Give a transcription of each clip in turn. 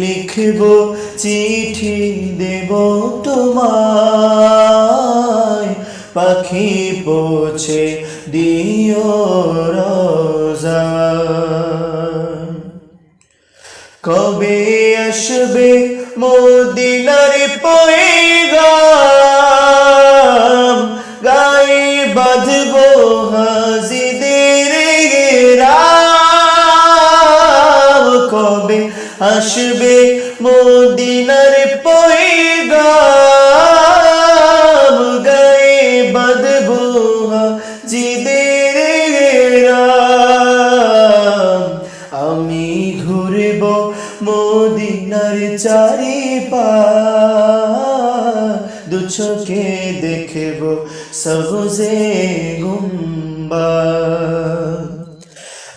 লিখব চিঠি দেব তোমায়। পাখি পৌঁছে দিও রোজা। কবে আসবে মোদিনার পয়গাম আসবে মদিনার পয়গাম গায়ে বাঁধব হাজিদের রাম। আমি ঘুরব মদিনার চারিপা দু দেখব সবজে গুম্বা।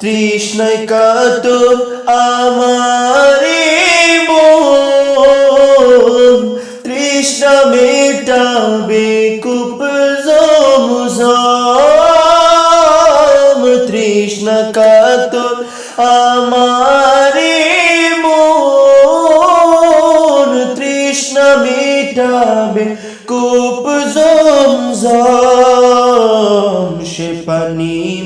তৃষ্ণায় কাতর আমার মন। তৃষ্ণা মেটাবে কূপ জমজম তৃষ্ণা কাতর আমার মন। তৃষ্ণা মেটাবে কূপ জমজম সে পানি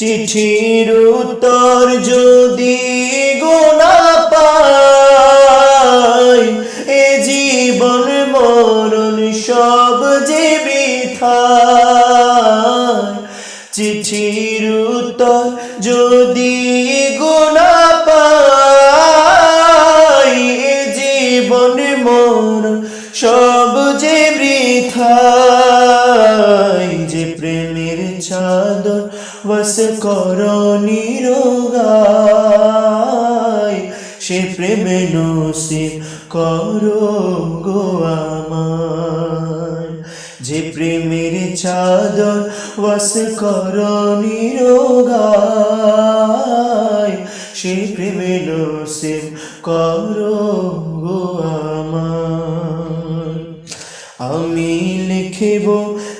চিঠির উত্তর যদি গোনা পাই এ জীবন মরণ সব যে চিঠির উত্তর যদি গোনা বস করণী রোগায় সে প্রেমে নসিব করো গো আমায়। যে প্রেমের চাদর বস করণী রোগায় সে প্রেমে নসিব করো গো আমায়। আমি লিখিব